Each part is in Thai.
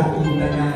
ร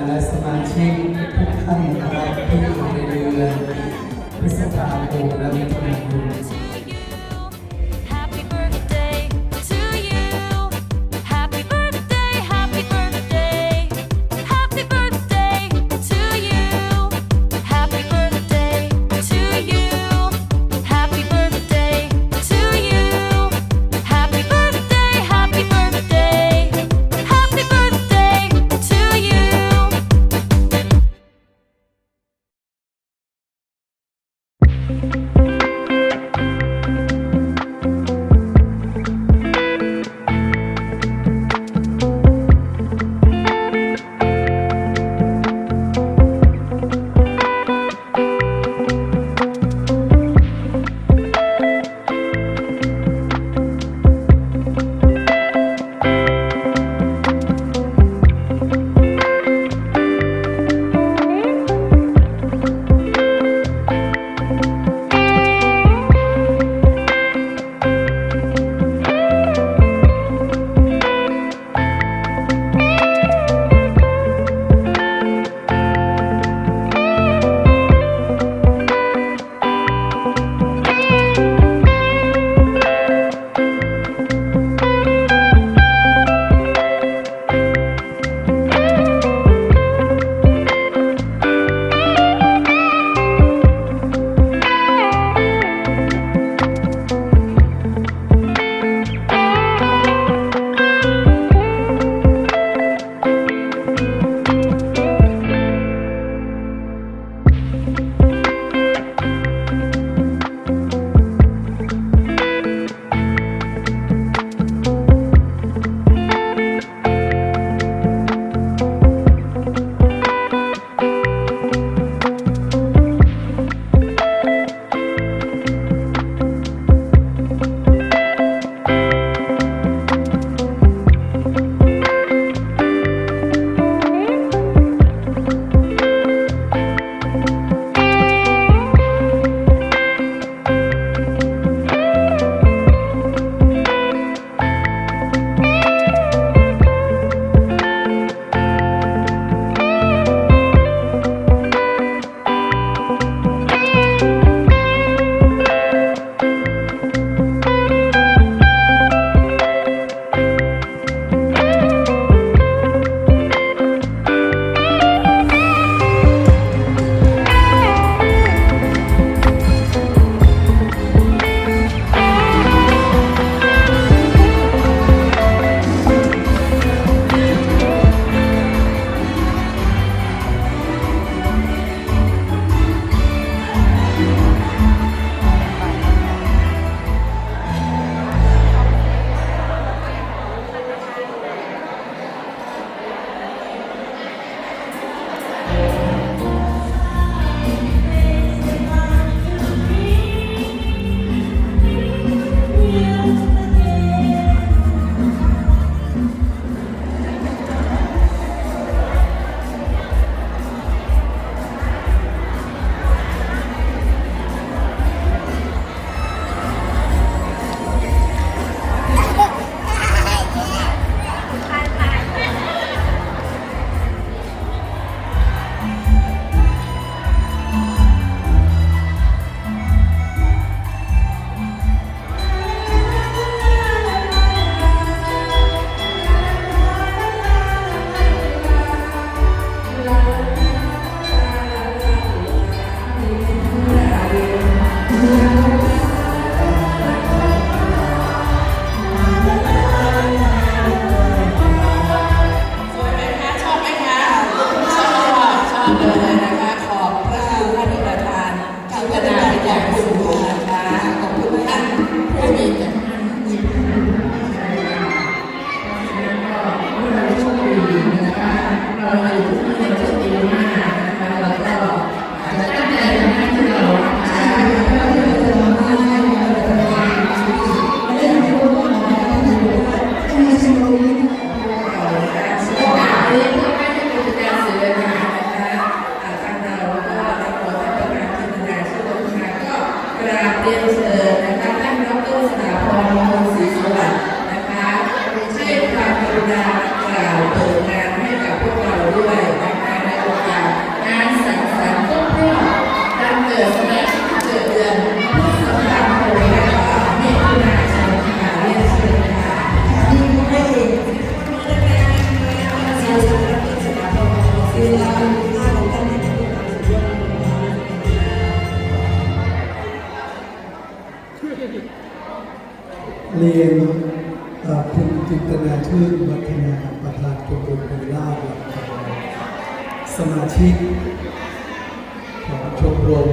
เรียนคุณจินตนาชื่นวัฒนาประธานกรมบุญราชและสมาชิกของชมรม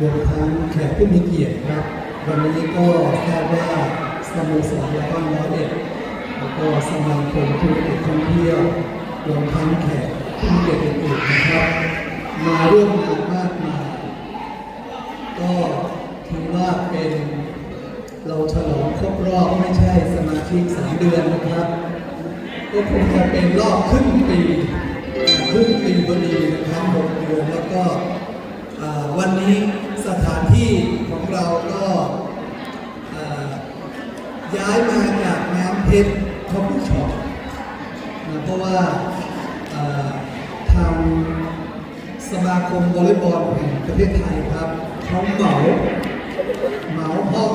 รวมทั้งแขกผู้มีเกียรติครับ วันนี้ก็คาดว่าสโมสรและก็ร้อยเอ็ดแล้วก็สมาคมธุรกิจท่องเที่ยวรวมทั้งแขกผู้มีเกียรติอื่นๆนะครับมาร่วมงานมากมายก็ถือว่าเป็น เราฉลองครบรอบไม่ใช่สมาชิกสามเดือนนะครับก็คงจะเป็นรอบครึ่งปีครึ่งปีพอดีนะครับหกเดือนแล้วก็วันนี้สถานที่ของเราก็ย้ายมาจากน้ำเพชรคอฟฟี่ช็อปนะเพราะว่าอ่าทางสมาคมวอลเลย์บอลแห่งประเทศไทยครับเขาเหมาเหมาห้อง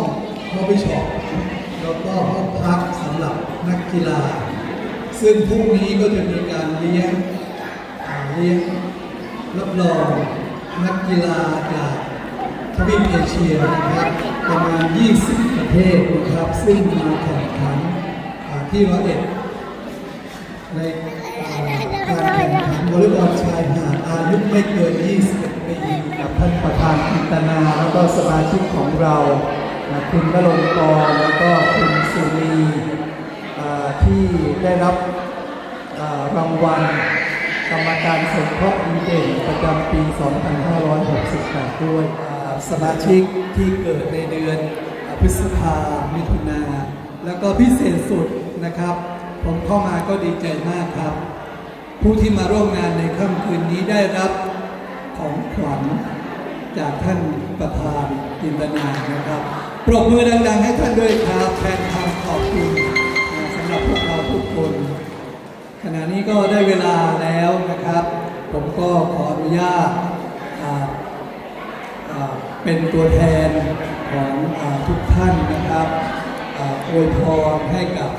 คอฟฟี่ช็อปแล้วก็ห้องพักสำหรับนักกีฬา ซึ่งพรุ่งนี้ก็จะมีการเลี้ยงเลี้ยงรับรองนักกีฬาจากทวีปเอเชียนะครับประมาณ 20 ประเทศนะครับ ซึ่งมาแข่งขันที่ร้อยเอ็ดในการแข่งขันวอลเลย์บอลชายหาดอายุไม่เกิน 21 ปีกับท่านประธานอินตนา แล้วก็สมาชิกของเรา คุณนรงกรแล้วก็คุณสุรีที่ได้รับรางวัลกรรมการสมทบดีเด่นประจำปี 2568 ด้วยสมาชิกที่เกิดในเดือนพฤษภามิถุนา แล้วก็พิเศษสุดนะครับ ผมเข้ามาก็ดีใจมากครับ ผู้ที่มาร่วมงานในค่ำคืนนี้ได้รับของขวัญจากท่านประธานจินตนานะครับ ปรบมือดังๆ ให้ท่านด้วยครับแทนคำขอบคุณสำหรับพวกเราทุกคน ขณะนี้ก็ได้เวลาแล้วนะครับ ผมก็ขออนุญาตเป็นตัวแทนของอทุกท่านนะครับอวยพรให้กับ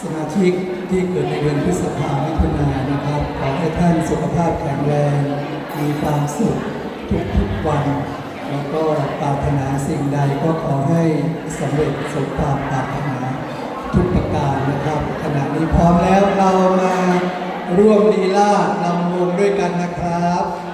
สมาชิกที่เกิดในเดือนพฤษภามิถุนายนนะครับ ขอให้ท่านสุขภาพแข็งแรง มีความสุขทุกๆวัน แล้วก็ปรารถนาสิ่งใดก็ขอให้สำเร็จสมความปรารถนาทุกประการนะครับ ขณะนี้พร้อมแล้วเรามาร่วมลีลาลำวงด้วยกันนะครับเชิญครับ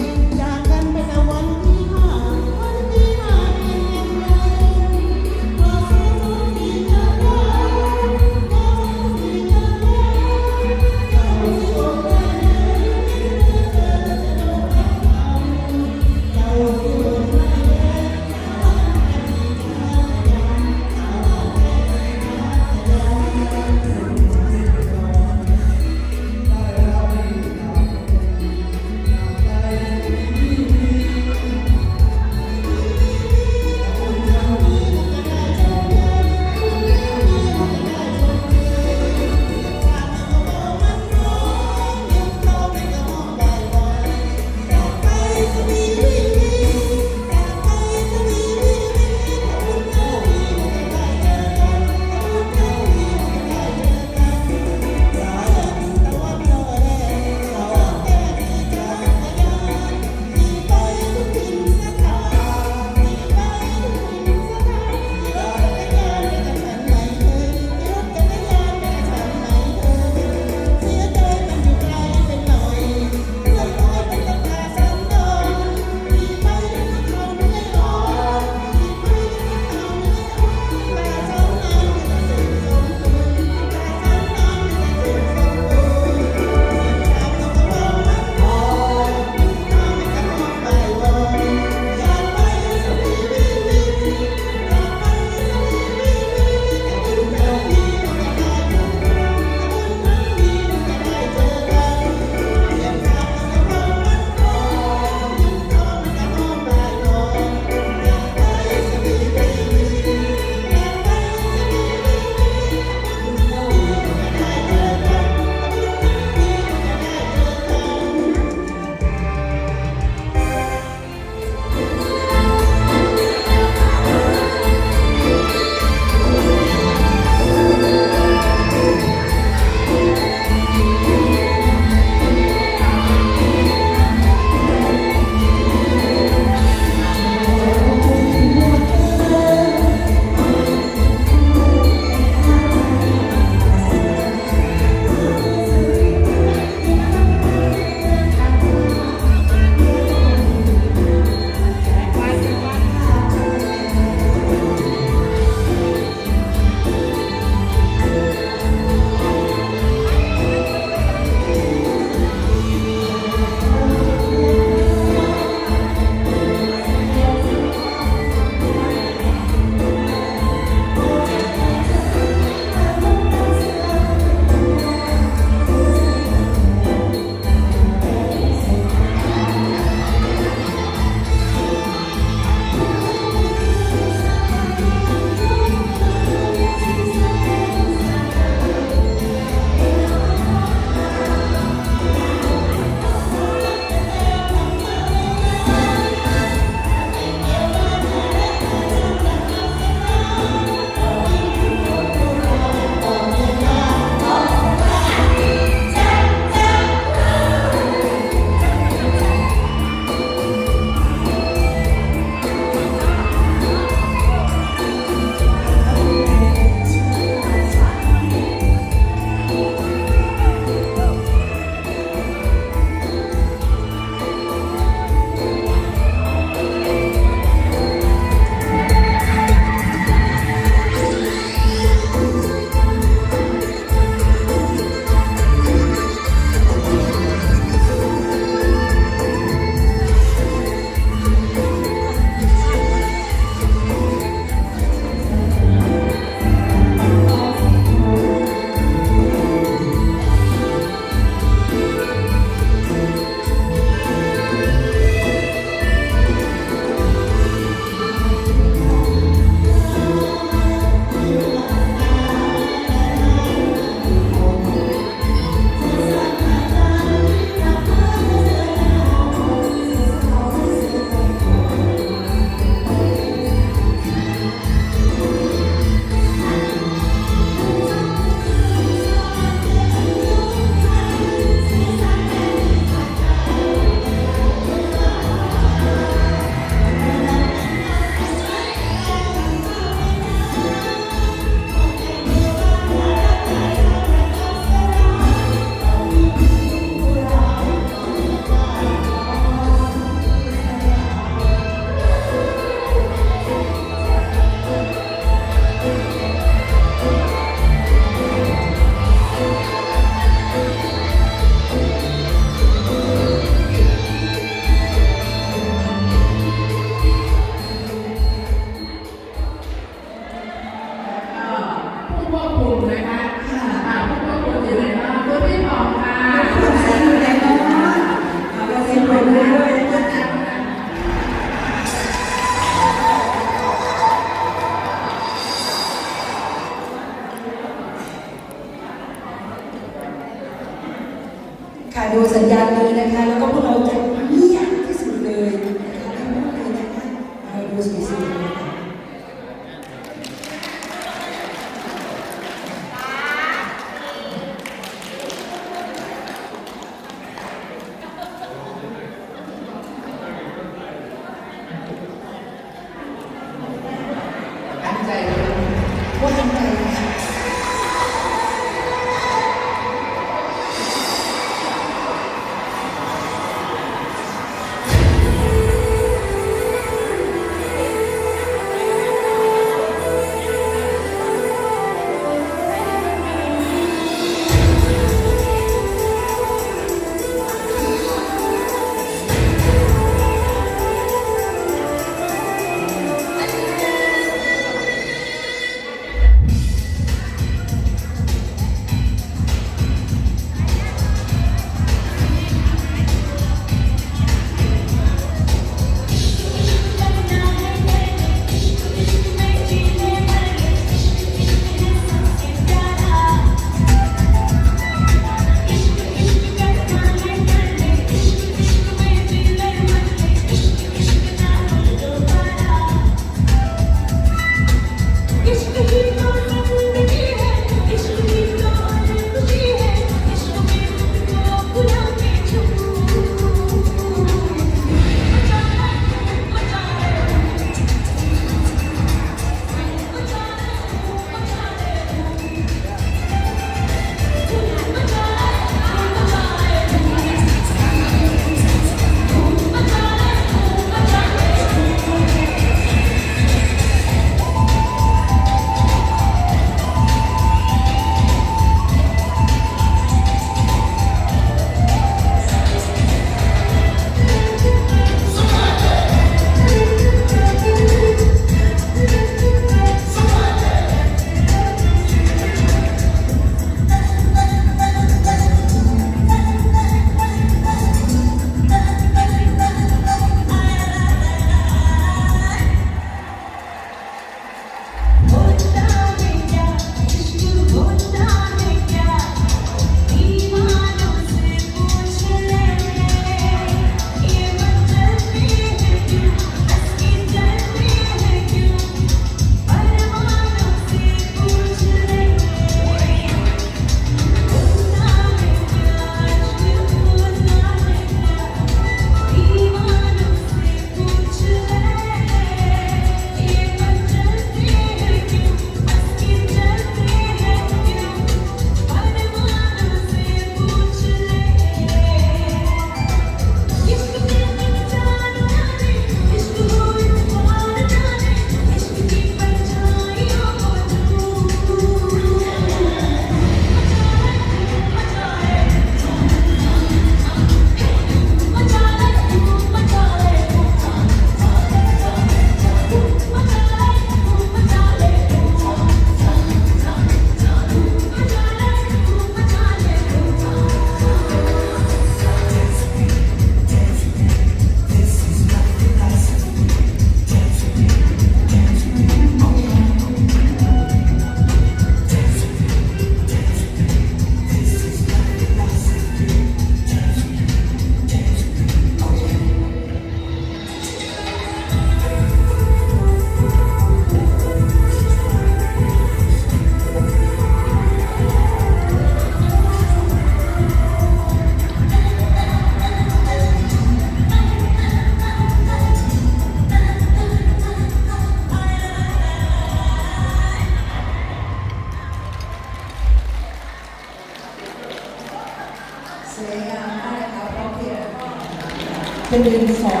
เป็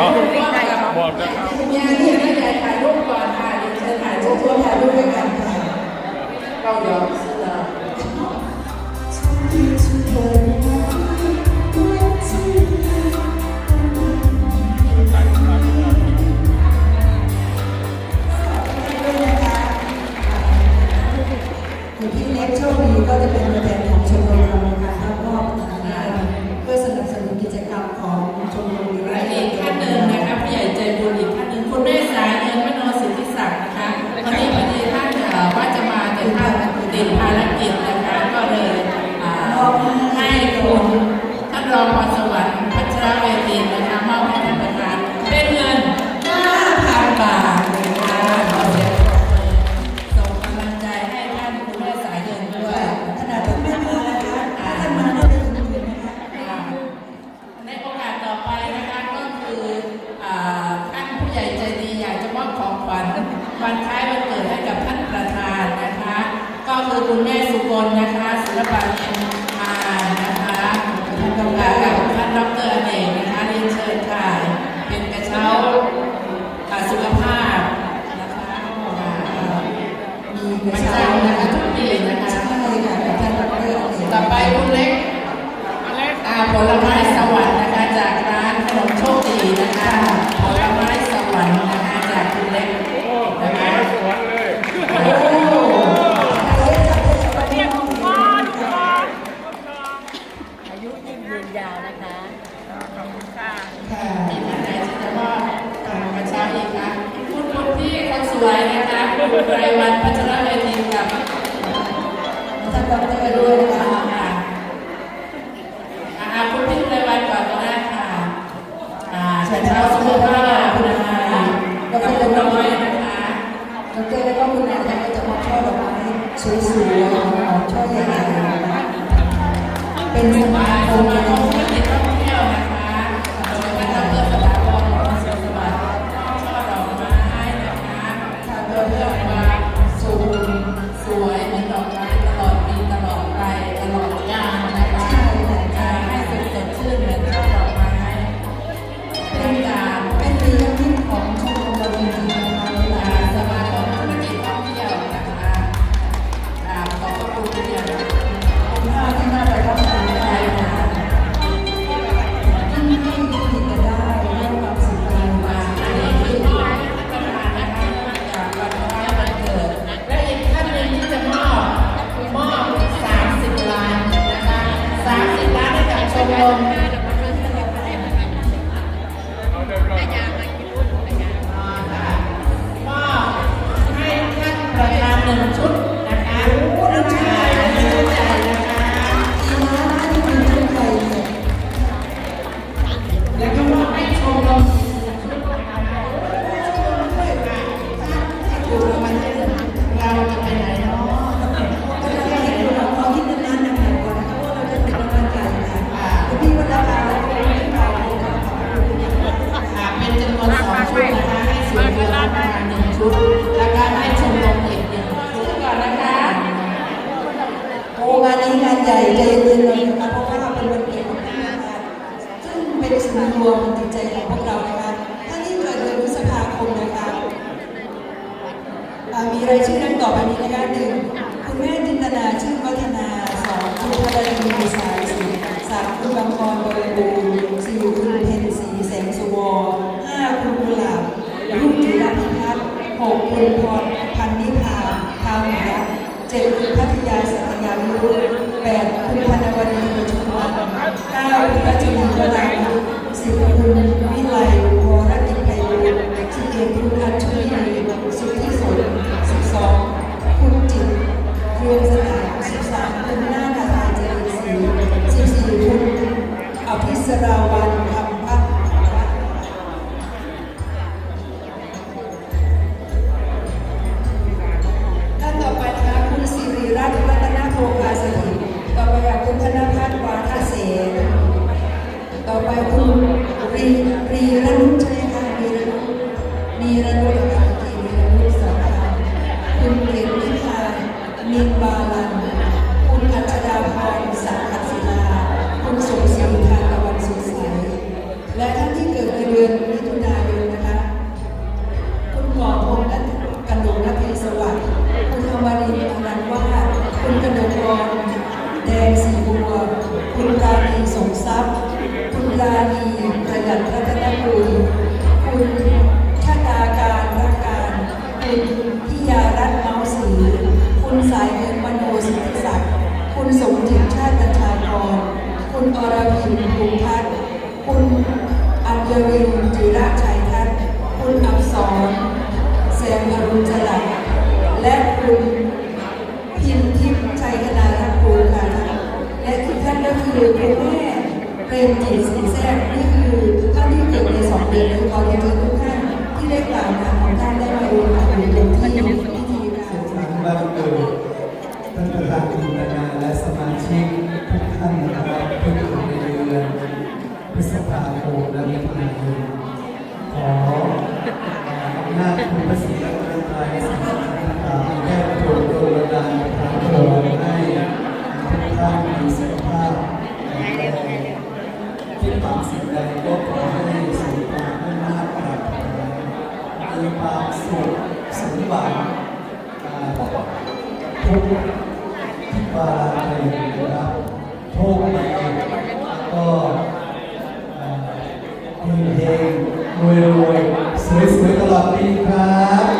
รูปได้ยาที่ได้ถ่ายรูปก่อนค่ะเดี๋ยวเชิญถ่ายรูปร่วมถ่ายรูปด้วยกันค่ะเราเดี๋ยวเสื้อคุณพี่เล็กโชคดีก็จะเป็นตัวแทน คุณท่านรองปส สวยนะคะรายวันพัชรเวทีกับท่านดรด้วยนะคะค่ะอาคุณพี่รายวันก่อนก็ได้ค่ะอ่าเชิญเช้าสุภาพคุณนายะกับคุณน้อยนะคะดรแล้วก็คุณนายจะมาช่วยดอกไม้สวยๆช่วยใหญ่ๆเป็นสมาคมเลยนะคะ งานนี้งานใหญ่ใจเย็นเลยนะคะเพราะว่าเป็นวันเกิดของท่านนะคะซึ่งเป็นศูนย์รวมจิตใจของพวกเรานะคะท่านที่เกิดเดือนพฤษภาคมนะคะมีรายชื่อดังต่อไปนี้นะคะหนึ่งคุณแม่จินตนาชื่นวัฒนาสองคุณภรรยาสา แบบคุณพันวดีประชุมวันเก้าพิรจุนกลาสิบคุณวิไลวรกิจไพรูสิบเอ็ดคุณอัญชุลีสุทธิสนสิบสองคุณจิตรวมสถานสิบสามคุณหน้านาตาเจริญศรีสิบสี่คุณอภิสราวัน คุณรีรีระลุใช่ไหมคะรีระลุรีระลุ อัญรินจิระชัยทัศน์คุณอับสรแสงอรุณจลัดและคุณพิมทิพย์ชัยธนาทัพภูค่ะและอีกท่านก็คือคุณแม่เปรมจิตสีแซ่บนี่คือท่านที่เกิดในสองเดือนนี้ขอเรียนเชิญทุกท่านที่ได้กล่าวนามของท่านได้มาร่วมงานในที่พิธีการสุขสันต์วันเกิดท่านประธานจินตนาและสมาชิกท่านนะครับที่อยู่ในเดือน พฤษภาคและมิถุนายนขอหน้าคุณพระศรีรัตนตรัยสิ่งศักดิ์สิทธิ์ต่างๆแก้โปรดโดนบันดาลทางโปรดให้ทุกท่านมีสุขภาพแข็งแรงคิดหวังสิ่งใดก็ขอให้สมความมุ่งมั่นปรารถนามีความสุขสมหวัง ทุกที่บาเลยนะครับโชคดีก็มีเพลง รวยรวยสวยสวยๆตลอดปีครับ